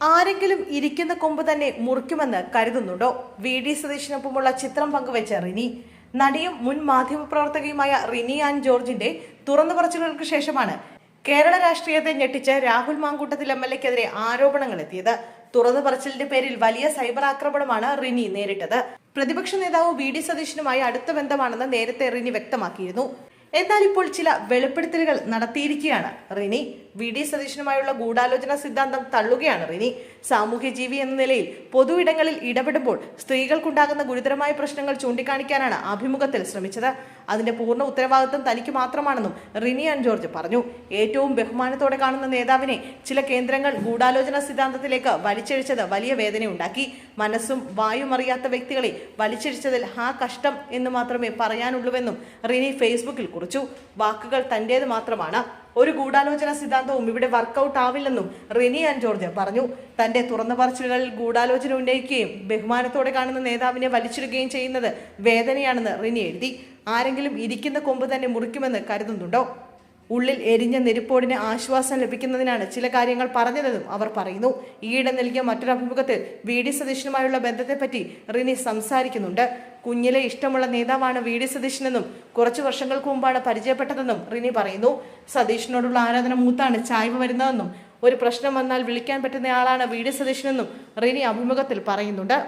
ആരെങ്കിലും ഇരിക്കുന്ന കൊമ്പ് തന്നെ മുറിക്കുമെന്ന് കരുതുന്നുണ്ടോ? വി. ഡി. സതീഷിനൊപ്പമുള്ള ചിത്രം പങ്കുവെച്ച റിനി. നടിയും മുൻ മാധ്യമപ്രവർത്തകയുമായ റിനി ആൻഡ് ജോർജിന്റെ തുറന്നു പറച്ചിലുകൾക്ക് ശേഷമാണ് കേരള രാഷ്ട്രീയത്തെ ഞെട്ടിച്ച് രാഹുൽ മാങ്കൂട്ടത്തിൽ എം എൽ എക്കെതിരെ ആരോപണങ്ങൾ എത്തിയത്. തുറന്നു പറച്ചിലിന്റെ പേരിൽ വലിയ സൈബർ ആക്രമണമാണ് റിനി നേരിട്ടത്. പ്രതിപക്ഷ നേതാവ് വി. ഡി. സതീഷിനുമായി അടുത്ത ബന്ധമാണെന്ന് നേരത്തെ റിനി വ്യക്തമാക്കിയിരുന്നു. എന്നാൽ ഇപ്പോൾ ചില വെളിപ്പെടുത്തലുകൾ നടത്തിയിരിക്കുകയാണ് റിനി. വി ഡി സതീശനുമായുള്ള ഗൂഢാലോചന സിദ്ധാന്തം തള്ളുകയാണ്. റിനി സാമൂഹ്യ ജീവി എന്ന നിലയിൽ പൊതു ഇടങ്ങളിൽ ഇടപെടുമ്പോൾ സ്ത്രീകൾക്കുണ്ടാകുന്ന ഗുരുതരമായ പ്രശ്നങ്ങൾ ചൂണ്ടിക്കാണിക്കാനാണ് അഭിമുഖത്തിൽ ശ്രമിച്ചത്. അതിന്റെ പൂർണ ഉത്തരവാദിത്വം തനിക്ക് മാത്രമാണെന്നും റിനി ആൻഡ് ജോർജ് പറഞ്ഞു. ഏറ്റവും ബഹുമാനത്തോടെ കാണുന്ന നേതാവിനെ ചില കേന്ദ്രങ്ങൾ ഗൂഢാലോചന സിദ്ധാന്തത്തിലേക്ക് വലിച്ചിഴിച്ചത് വലിയ വേദനയുണ്ടാക്കി. മനസ്സും വായും അറിയാത്ത വ്യക്തികളെ വലിച്ചിഴിച്ചതിൽ ഹാ കഷ്ടം എന്ന് മാത്രമേ പറയാനുള്ളൂവെന്നും റിനി ഫേസ്ബുക്കിൽ കുറിച്ചു. വാക്കുകൾ തന്റേത് മാത്രമാണ്. ഒരു ഗൂഢാലോചന സിദ്ധാന്തവും ഇവിടെ വർക്കൗട്ട് ആവില്ലെന്നും റിനി ആൻഡ് ജോർജ് പറഞ്ഞു. തന്റെ തുറന്ന പറച്ചിലുകളിൽ ഗൂഢാലോചന ഉന്നയിക്കുകയും ബഹുമാനത്തോടെ കാണുന്ന നേതാവിനെ വലിച്ചിടുകയും ചെയ്യുന്നത് വേദനയാണെന്ന് റിനി എഴുതി. ആരെങ്കിലും ഇരിക്കുന്ന കൊമ്പ് തന്നെ മുറിക്കുമെന്ന് കരുതുന്നുണ്ടോ? ഉള്ളിൽ എരിഞ്ഞ നെരുപ്പോടിന് ആശ്വാസം ലഭിക്കുന്നതിനാണ് ചില കാര്യങ്ങൾ പറഞ്ഞതെന്നും അവർ പറയുന്നു. ഈയിടെ നൽകിയ മറ്റൊരു അഭിമുഖത്തിൽ വി ഡി സതീശനുമായുള്ള ബന്ധത്തെപ്പറ്റി റിനി സംസാരിക്കുന്നുണ്ട്. കുഞ്ഞിലെ ഇഷ്ടമുള്ള നേതാവാണ് വി ഡി സതീശനെന്നും കുറച്ചു വർഷങ്ങൾക്ക് മുമ്പാണ് പരിചയപ്പെട്ടതെന്നും റിനി പറയുന്നു. സതീഷിനോടുള്ള ആരാധന മൂത്താണ് ചായ്വ് വരുന്നതെന്നും ഒരു പ്രശ്നം വന്നാൽ വിളിക്കാൻ പറ്റുന്ന ആളാണ് വി ഡി സതീശനെന്നും റിനി അഭിമുഖത്തിൽ പറയുന്നുണ്ട്.